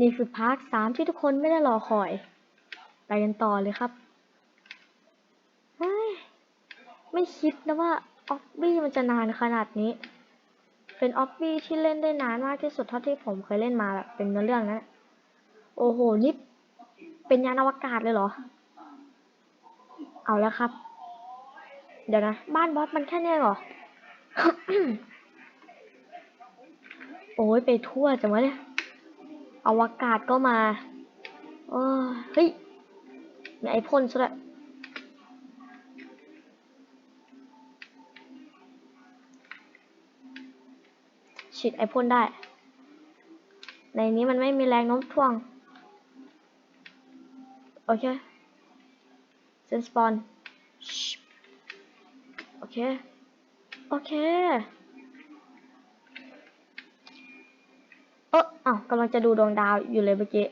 นี่คือพาร์ทสามที่ทุกคนไม่ได้รอคอย ไปกันต่อเลยครับ เฮ้ย ไม่คิดนะว่าออบบี้มันจะนานขนาดนี้ เป็นออบบี้ที่เล่นได้นานมากที่สุดเท่าที่ผมเคยเล่นมาแบบเป็นเนื้อเรื่องนะ โอ้โห นี่เป็นยานอวกาศเลยเหรอ เอาแล้วครับ เดี๋ยวนะ บ้านบอสมันแค่เนี้ยเหรอ โอ้ยไปทั่วจังวะเนี่ย อวกาศก็มาอ้ยเฮ้ยมีไอพ่นซะด้วยฉีดไอพ่นได้ ในนี้มันไม่มีแรงโน้มถ่วง โอเค เซนสปอน โอเค โอเค เอออ้าวกำลังจะดูดวงดาวอยู่เลยเมื่อกี้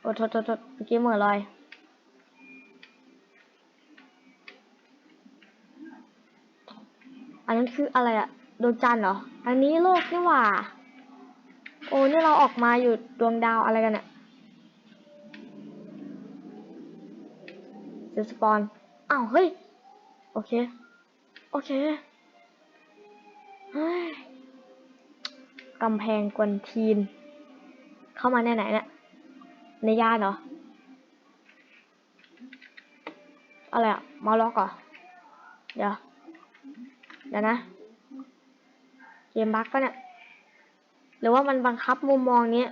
โอ้โทษโทษโทษเมื่อกี้เหมื่อลอย อันนั้นคืออะไรอะดวงจันทร์เหรอ อันนี้โลกนี่หว่า โอ้นี่เราออกมาอยู่ดวงดาวอะไรกันเนี่ยเซสปอนอ้าว เฮ้ย โอเค โอเค เฮ้ย กำแพงกวนทีน เข้ามาในไหนเนี่ยในย่านเหรอ อะไรอะมาล็อกเหรอ เดี๋ยว เดี๋ยวนะ เกมบั๊กปะเนี่ย หรือว่ามันบังคับมุมมองนี้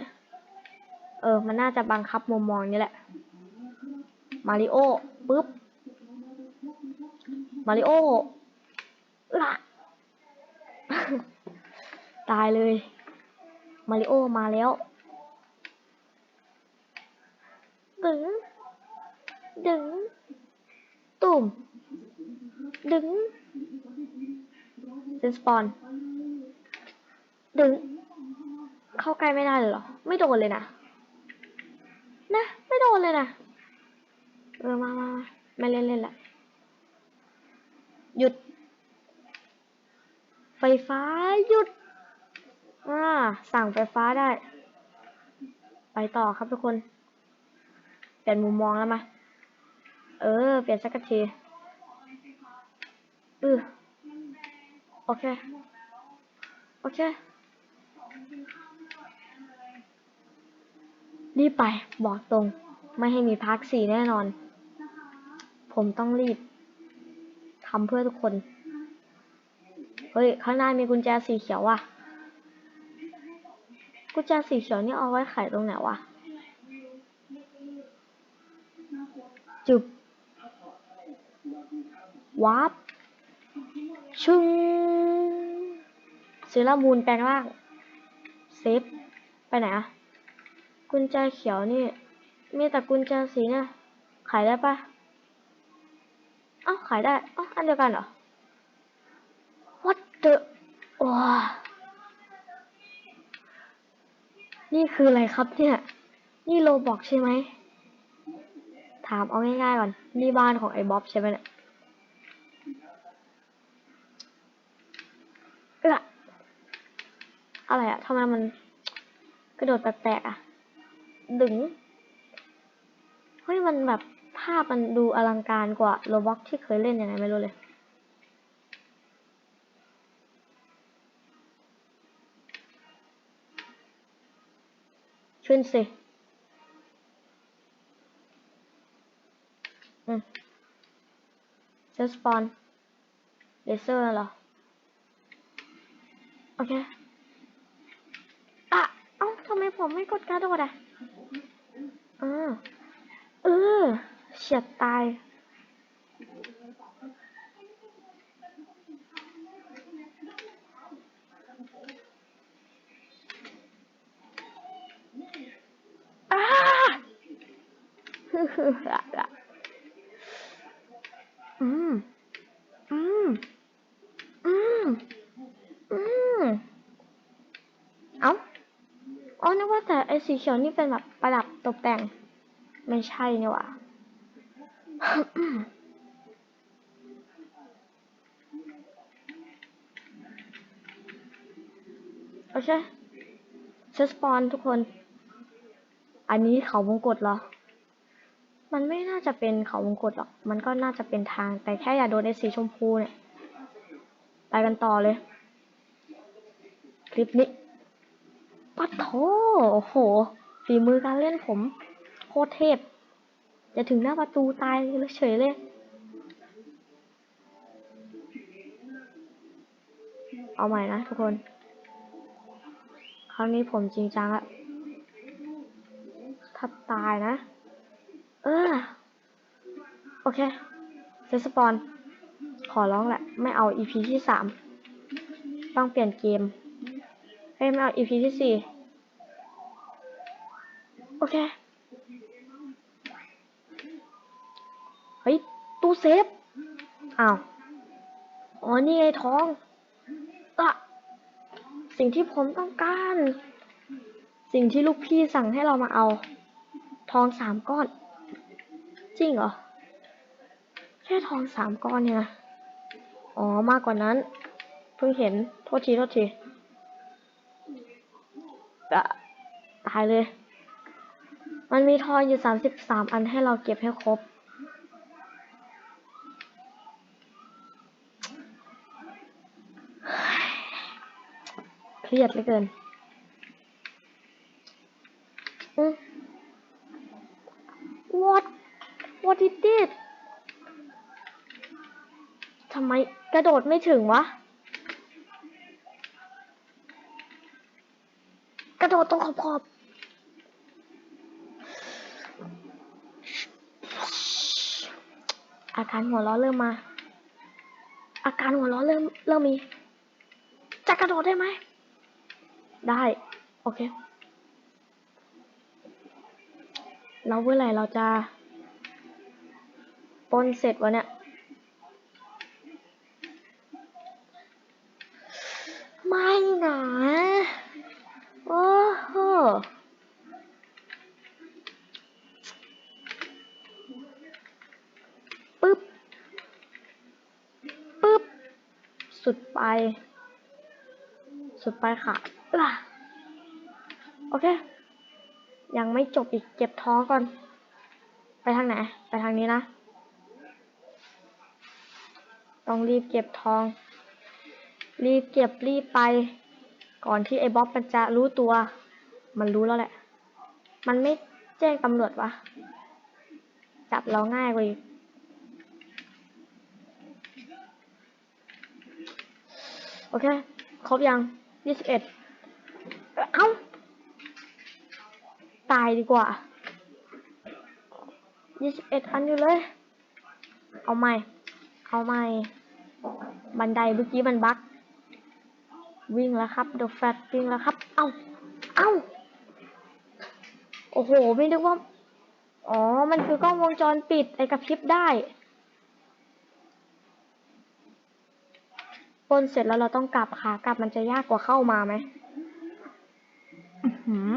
เออ มันน่าจะบังคับมุมมองนี้แหละ มาริโอปึ๊บ มาริโอละตายเลย มาริโอมาแล้วดึง ดึง ตุ่ม ดึงเซนสปอน ดึง เข้าใกล้ไม่ได้เลยเหรอ ไม่โดนเลยนะ นะ ไม่โดนเลยนะเออมามามาไม่เล่นเล่นละ หยุด ไฟฟ้าหยุด อ่า สั่งไฟฟ้าได้ ไปต่อครับทุกคน เปลี่ยนมุมมองแล้วมา เออ เปลี่ยนสักทีอือโอเค โอเค รีบไป บอกตรง ไม่ให้มีพาร์ทสี่แน่นอน ผมต้องรีบทำเพื่อทุกคน เฮ้ย ข้างหน้ามีกุญแจสีเขียวว่ะ กุญแจสีเขียวนี่เอาไว้ไขตรงไหนวะ จุบวาร์ปชึงเซรามูนแปลงร่าง เซฟ ไปไหนอะกุญแจเขียวนี่ มีแต่กุญแจสีเนี่ย ขายได้ปะเอ้าขายได้เอ้าอันเดียวกันเหรอ What the ว้า นี่คืออะไรครับเนี่ย นี่โลบอกใช่ไหม ถามเอาง่ายๆก่อน นี่บ้านของไอ้บ๊อบใช่ไหมเนี่ยเอะอะไรอะทำไมมันกระโดดแปลกๆอะดึง เฮ้ย มันแบบภาพมันดูอลังการกว่าโรบ็อกที่เคยเล่นยังไงไม่รู้เลย ขึ้นสิอืมเซสปอนเลเซอร์เหรอ โอเค อะ เอ้าทำไมผมไม่กดกระโดดอะเออเออเฉียดตาย อ้า ฮึฮึละละ อืม อืม อืม อืม เอ้า อ๋อ นึกว่าแต่ไอ้สีเขียวนี่เป็นแบบประดับตกแต่ง ไม่ใช่นี่หว่าโอเคเซสปอนทุกคน อันนี้เขาวงกตเหรอ มันไม่น่าจะเป็นเขาวงกตหรอก มันก็น่าจะเป็นทาง แต่แค่อย่าโดนไอ้สีชมพูเนี่ย ไปกันต่อเลย คลิปนี้ปัดโถโอ้โห ฝีมือการเล่นผม โคตรเทพ จะถึงหน้าประตูตายเลยเฉยเลย เอาใหม่นะทุกคน ครั้งนี้ผมจริงจังอะถ้าตายนะ เออ โอเคเซสปอน ขอร้องแหละ ไม่เอา EP ที่สามต้องเปลี่ยนเกม เฮ้ย ไม่เอา EP ที่สี่โอเค เฮ้ย ตู้เซฟ อ้าว อ๋อ นี่ไงท้องอะสิ่งที่ผมต้องการ สิ่งที่ลูกพี่สั่งให้เรามาเอา ทองสามก้อน จริงเหรอ แค่ทองสามก้อนเนี่ยนะ อ๋อ มากกว่านั้น เพิ่งเห็น โทษที โทษทีอะตายเลย มันมีทองอยู่สามสิบสามอันให้เราเก็บให้ครบ เครียดเหลือเกิน อืม what what it did ทำไมก ระโดดไม่ถึงวะ กระโดดตรงขอบขอบอาการหัวเราะเริ่มมา อาการหัวเราะเริ่มเริ่มมี จะกระโดดได้ไหม ได้ โอเคแล้วเมื่อไหร่เราจะปนเสร็จวะเนี่ย ไม่นะโอ้โหปึ๊บ ปึ๊บ สุดไป สุดไปค่ะเอ้อโอเค ยังไม่จบอีกเก็บท้องก่อน ไปทางไหน ไปทางนี้นะ ต้องรีบเก็บทอง รีบเก็บรีบไป ก่อนที่ไอ้บ๊อบมันจะรู้ตัว มันรู้แล้วแหละ มันไม่แจ้งตำรวจวะ จับเราง่ายกว่าอีกโอเค ครบยังยี่สิบเอ็ดเอ้า ตายดีกว่ายี่สิบเอ็ดอันอยู่เลย เอาใหม่ เอาใหม่ บันไดเมื่อกี้มันบั๊ก วิ่งแล้วครับเดอะแฟตวิ่งแล้วครับ เอ้า เอ้า โอ้โห ไม่นึกว่า อ๋อ มันคือกล้องวงจรปิด ไอ้กระพริบได้ปนเสร็จแล้วเราต้องกลับค่ะ กลับมันจะยากกว่าเข้ามาไหม อือหือ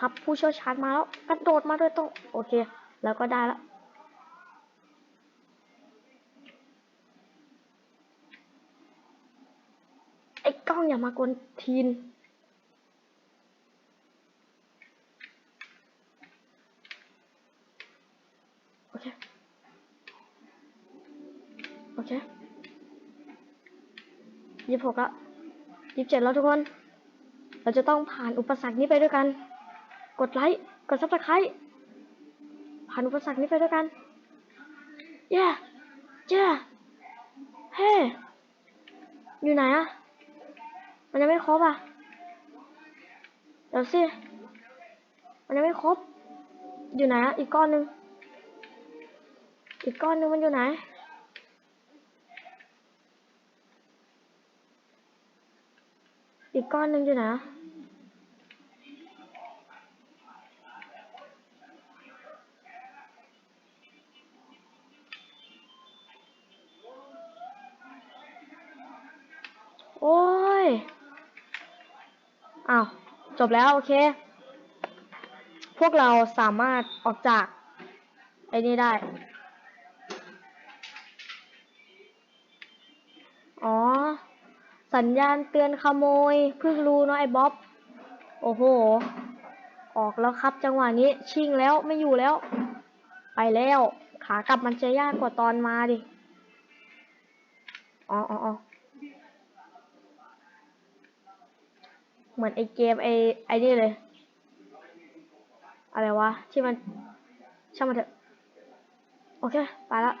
ครับ ผู้เชี่ยวชาญมาแล้วกระโดดมาโดยตรงโอเค แล้วก็ได้แล้วไอ้กล้องอย่ามากวนทีนโอเคโอเคยี่สิบหกแล้วยี่สิบเจ็ดแล้วทุกคน เราจะต้องผ่านอุปสรรคนี้ไปด้วยกัน กดไลค์ กดซับสไครต์ผ่านอุปสรรคนี้ไปด้วยกันเย้เย้เฮ้อยู่ไหนอะมันยังไม่ครบอะเดี๋ยวสิ มันยังไม่ครบ อยู่ไหนอะอีกก้อนหนึ่งอีกก้อนหนึ่งมันอยู่ไหน อีกก้อนหนึ่งอยู่ไหน อะจบแล้วโอเค พวกเราสามารถออกจาก ไอ้นี่ได้ อ๋อ สัญญาณเตือนขโมย เพิ่งรู้เนาะไอ้บ๊อบ โอ้โห ออกแล้วครับจังหวะนี้ ชิ่งแล้วไม่อยู่แล้ว ไปแล้ว ขากลับมันจะยากกว่าตอนมาดิ อ๋ออ๋ออ๋อ เหมือนไอเกมไอไอนี่เลย อะไรวะ ที่มัน ช่างมันเถอะ โอเค ไปละ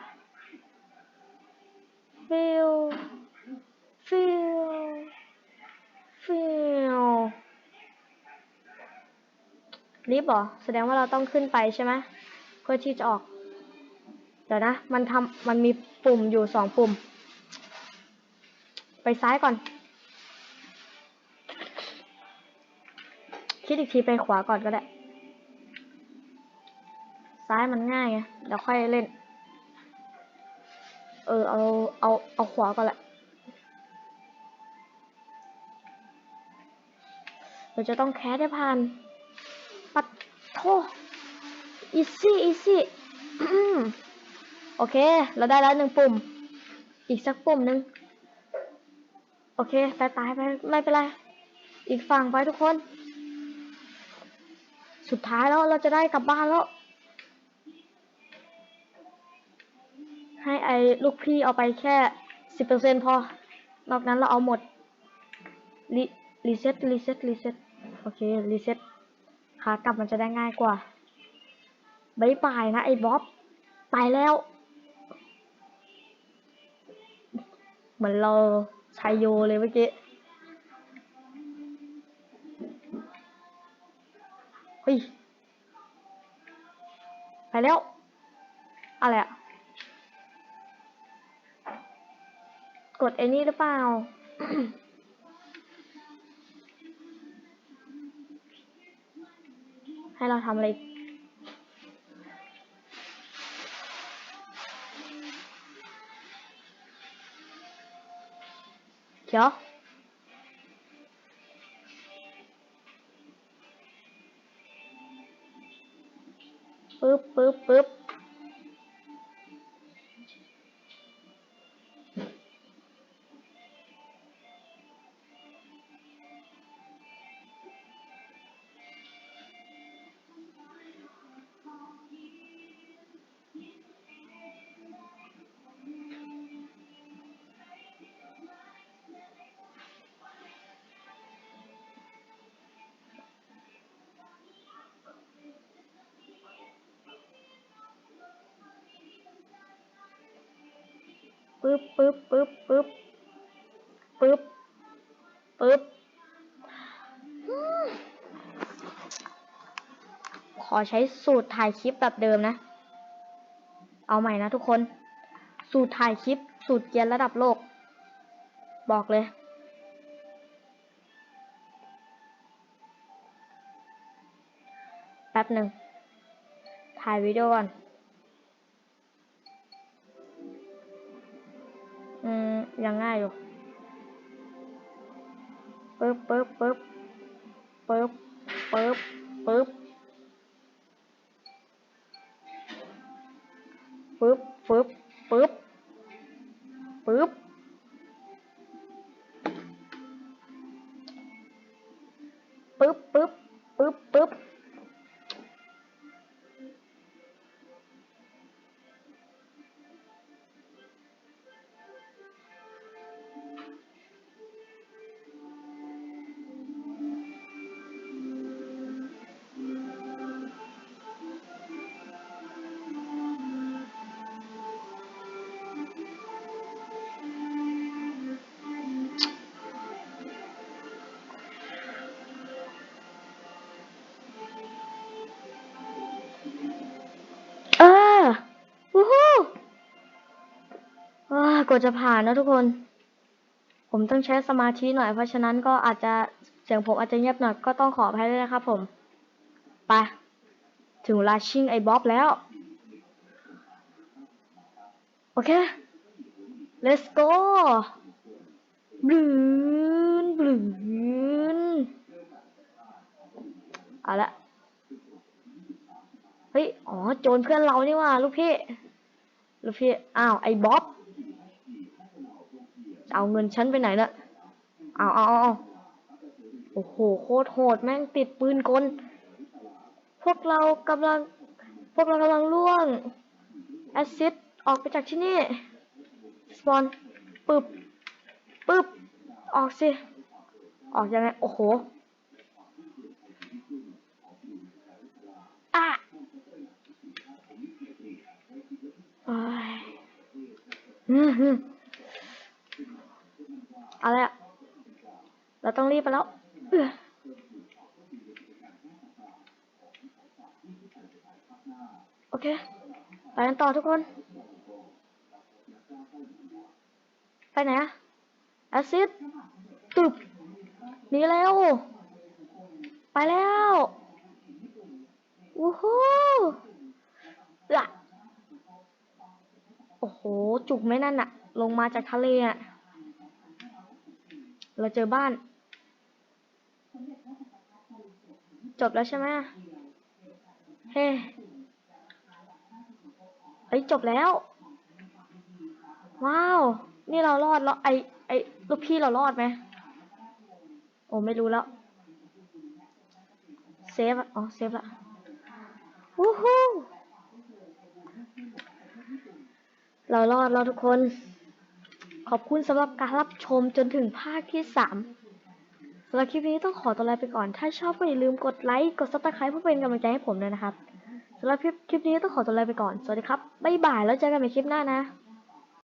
ฟิลฟิลฟิลลิฟต์เหรอ แสดงว่าเราต้องขึ้นไปใช่ไหมเพื่อที่จะออก เดี๋ยวนะ มันทำมันมีปุ่มอยู่สองปุ่ม ไปซ้ายก่อน คิดอีกทีไปขวาก่อนก็ได้ ซ้ายมันง่ายไงเดี๋ยวค่อยเล่น เออ เอาเอาเอาขวาก่อนแหละเราจะต้องแคสได้ผ่าน ปัดโทอีซี่อีซี่โอเค เราได้แล้วหนึ่งปุ่ม อีกสักปุ่มหนึ่งโอเคตายตายไป ไม่เป็นไร อีกฝั่งไปทุกคน สุดท้ายแล้วเราจะได้กลับบ้านแล้ว ให้ไอ้ลูกพี่เอาไปแค่สิบเปอร์เซ็นพอ นอกนั้นเราเอาหมดรีรีเซ็ตรีเซ็ตรีเซ็ตโอเครีเซ็ตขากลับมันจะได้ง่ายกว่าบายบายนะ ไอ้บ๊อบ ไปแล้ว เหมือนเราชายโยเลยเมื่อกี้ เฮ้ย ไปแล้ว อะไรอะกดไอ้นี่หรือเปล่า ให้เราทำอะไรเดี๋ยว ปึ๊บปึ๊บปึ๊บ ปึ๊บปึ๊บปึ๊บปึ๊บปึ๊บปึ๊บขอใช้สูตรถ่ายคลิปแบบเดิมนะ เอาใหม่นะทุกคน สูตรถ่ายคลิป สูตรเกียร์ระดับโลก บอกเลย แป๊บหนึ่งถ่ายวิดีโอก่อน อืมยังง่ายอยู่ปึ๊บปึ๊บปึ๊บปึ๊บปึ๊บปึ๊บปึ๊บปึ๊บ ว่าจะผ่านนะทุกคน ผมต้องใช้สมาธิหน่อย เพราะฉะนั้นก็อาจจะเสียงผมอาจจะเงียบหน่อยก็ต้องขออภัยด้วยนะครับผมไปถึงเวลาชิงไอ้บ๊อบแล้ว โอเค let's go บลืนบลืนเอาละเฮ้ย อ๋อ โจรเพื่อนเรานี่ว่า ลูกพี่ ลูกพี่ อ้าว ไอ้บ๊อบ เอาเงินฉันไปไหนน่ะเอาเอาเอาโอ้โหโคตรโหดแม่งติดปืนกล พวกเรากำลัง พวกเรากำลังล่วงแอซซิดออกไปจากที่นี่สปอนปึบปึบออกสิออกยังไงโอ้โหอะอ้ยอืม เอาละเราต้องรีบไปแล้วโอเค ไปกันต่อทุกคน ไปไหนอะแอซิดตึบหนีแล้ว ไปแล้ววู้ฮู้ละโอ้โห จุกไหมนั่นอะลงมาจากทะเลอะ เราเจอบ้าน จบแล้วใช่ไหมเฮ้เฮ้ยจบแล้ว ว้าว นี่เรารอดแล้วไอไอลูกพี่เรารอดไหมโอ้ไม่รู้แล้ว เซฟอ๋อเซฟละวู้ฮู้เรารอดแล้วทุกคน ขอบคุณสำหรับการรับชมจนถึงภาคที่สามสำหรับคลิปนี้ต้องขอตัวลาไปก่อน ถ้าชอบก็อย่าลืมกดไลค์ กดซับสไครป์เพื่อเป็นกำลังใจให้ผมด้วยนะครับสำหรับคลิปคลิปนี้ต้องขอตัวลาไปก่อน สวัสดีครับ บ๊ายบาย แล้วเจอกันในคลิปหน้านะ